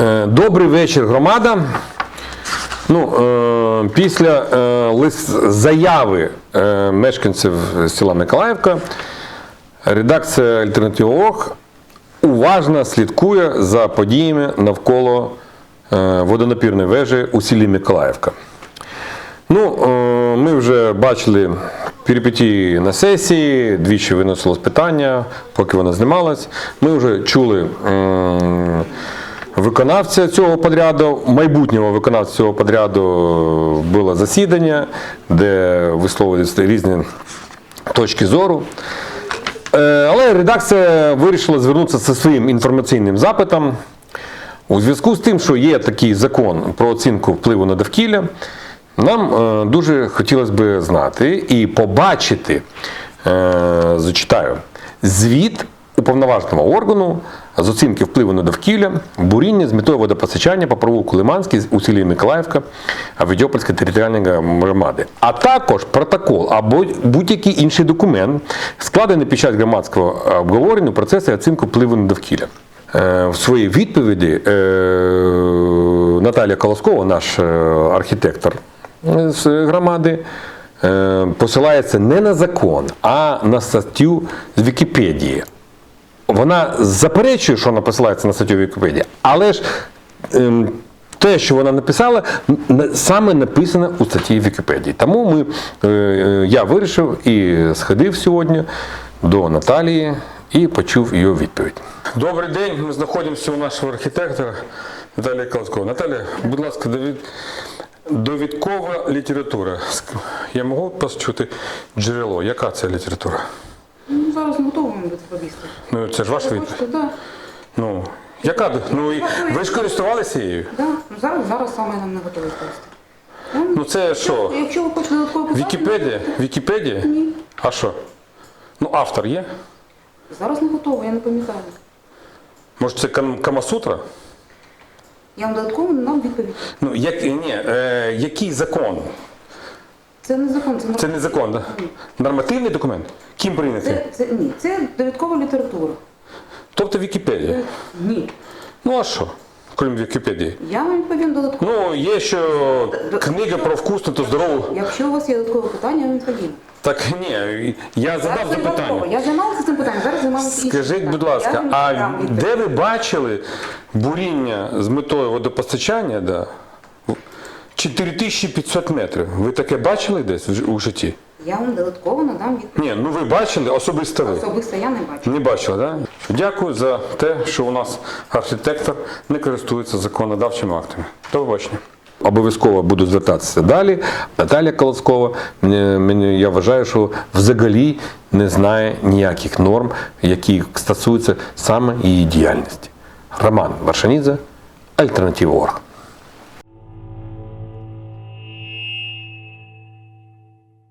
Е, Добрий вечір, громада. Ну, е, після е, лист заяви мешканців села Миколаївка редакція Альтернатива.орг уважно слідкує за подіями навколо водонапірної вежі у селі Миколаївка. Ну, ми вже бачили перипетії на сесії, двічі виносилось питання, поки вона знімалась. Ми вже чули виконавця цього подряду, майбутнього виконавця цього подряду було засідання, де висловлюються різні точки зору. Е, Але редакція вирішила звернутися зі своїм інформаційним запитом. У зв'язку з тим, що є такий закон про оцінку впливу на довкілля, нам е, дуже хотілося б знати і побачити, е, зачитаю, звіт уповноваженого органу з оцінки впливу на довкілля, буріння з метою водопостачання по провулку Лиманський у селі Миколаївка Авідьопольської територіальної громади, а також протокол або будь-який інший документ, складений під час громадського обговорення у процесі оцінки впливу на довкілля. Е, В своїй відповіді е, Наталія Колоскова, наш е, архітектор з громади, посилається не на закон, а на статтю з Вікіпедії. Вона заперечує, що вона посилається на статтю Вікіпедії, але ж ем, те, що вона написала, саме написано у статті Вікіпедії. Тому ми, е, е, я вирішив і сходив сьогодні до Наталії і почув її відповідь. Добрий день. Ми знаходимося у нашого архітектора Наталії Колоскова. Наталія, будь ласка, довід... довідкова література. Я можу почути джерело. Яка це література? Ну, зараз не готові вам відповісти. Ну, це ж ваша відповідь. Хочете, да. Ну, яка? Ну, і ви ж користувалися її? Да. Ну, зараз, зараз саме нам не готові відповісти. Ну це що? Якщо ви хочете додатково писати, Вікіпедія? Вікіпедія? Ні. А що? Ну, автор є? Зараз не готово, я не пам'ятаю. Може, це Кам- Камасутра? Я вам додатково не дам відповідь. Ну, як, ні, е, який закон? Це не закон, це, Це не закон, так? Да? Нормативний документ? Ким прийнятий? це, це, ні, це довідкова література. Тобто Вікіпедія. Це, ні. Ну а що, крім Вікіпедії? Я вам відповім додатково. Ну, є ще книга про вкусну та здорову. Якщо у вас є додаткове питання, я вам відповім. Так ні, я задав Зараз не запитання. Я займалася цим питанням, зараз займалася іншим Скажіть, питанням. будь ласка, а дам відповідь. де ви бачили буріння з метою водопостачання да, 4500 метрів? Ви таке бачили десь в- у житті? Я вам додатково надам відповідь. Ні, ну ви бачили, особисто ви. Особисто я не бачу. Не бачили, так? Да? Дякую за те, що у нас архітектор не користується законодавчими актами. До побачення. Обов'язково буду звертатися далі. Наталя Колоскова, мені, мені, я вважаю, що взагалі не знає ніяких норм, які стосуються саме її діяльності. Роман Варшанідзе, Альтернатива.орг.